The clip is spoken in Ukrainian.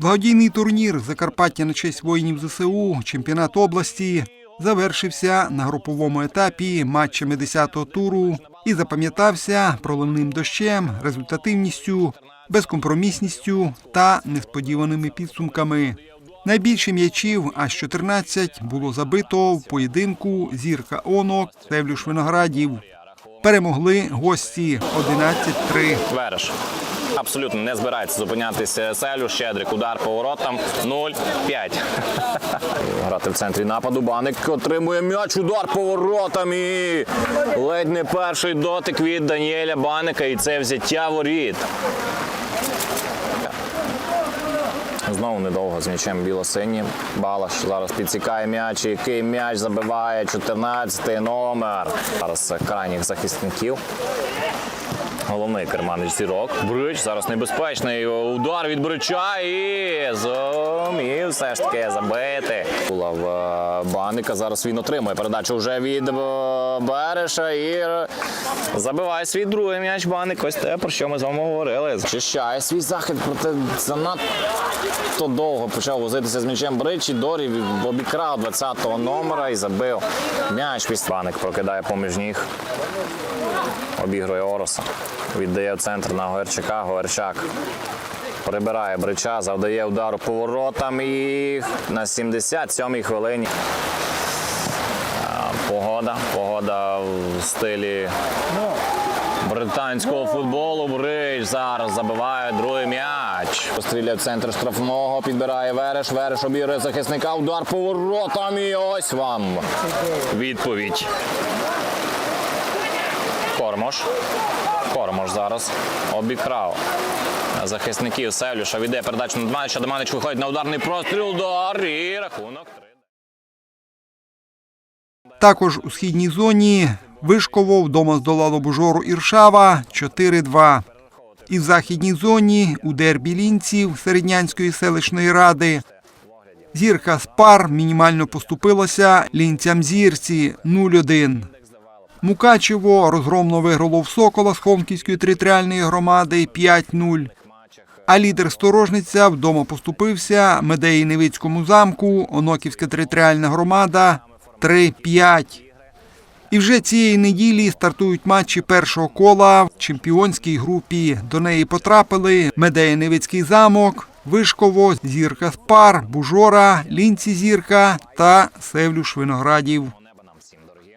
Благодійний турнір Закарпаття на честь воїнів ЗСУ, чемпіонат області завершився на груповому етапі матчами 10-го туру і запам'ятався проливним дощем, результативністю, безкомпромісністю та несподіваними підсумками. Найбільше м'ячів, аж 14, було забито в поєдинку Зірка Онок Севлюш Виноградів. Перемогли гості 11-3. Вереш. Абсолютно не збирається зупинятися Селю. Щедрик удар по воротам. 0-5. Грати в центрі нападу. Баник отримує м'яч. Удар по воротам. І ледь не перший дотик від Даніеля Баника. І це взяття воріт. Знову недовго з м'ячем білосині. Балаш зараз підсікає м'яч. Який м'яч забиває 14 номер. Зараз крайніх захисників. Головний керманич зірок. Брич зараз небезпечний удар від Брича і зумів все ж таки забити. Була в е, Баника. Зараз він отримує передачу вже від е, Береша і забиває свій другий м'яч Баник. Ось те, про що ми з вами говорили. Зачищає свій захід, проте занадто довго почав возитися з м'ячем Брич і Дорі обікрав 20-го номера і забив м'яч. Після прокидає поміж ніг. Обігрує Ороса. Віддає центр на Говерчака. Говерчак прибирає брича, завдає удару поворотам і на 77-й хвилині. Погода. Погода в стилі британського футболу. Брич зараз забиває другий м'яч. Постріляє в центр штрафного, підбирає Вереш. Вереш обігрує захисника. Удар поворотом. І ось вам відповідь. Кормош. Кормош зараз обікрав захисників Севлюша. Віде передачу на Дманича. Доманич виходить на ударний простріл. Удар і рахунок 3. Також у східній зоні Вишково вдома здолало Бужору Іршава 4-2. І в західній зоні у дербі лінців Середнянської селищної ради зірка Спар мінімально поступилася лінцям зірці 0-1. Мукачево розгромно виграло в Сокола з Хомківської територіальної громади 5-0. А лідер Сторожниця вдома поступився Медеї Невицькому замку, Оноківська територіальна громада 3-5. І вже цієї неділі стартують матчі першого кола в чемпіонській групі. До неї потрапили Медеєневицький замок, Вишково, Зірка Спар, Бужора, Лінці Зірка та Севлюш Виноградів.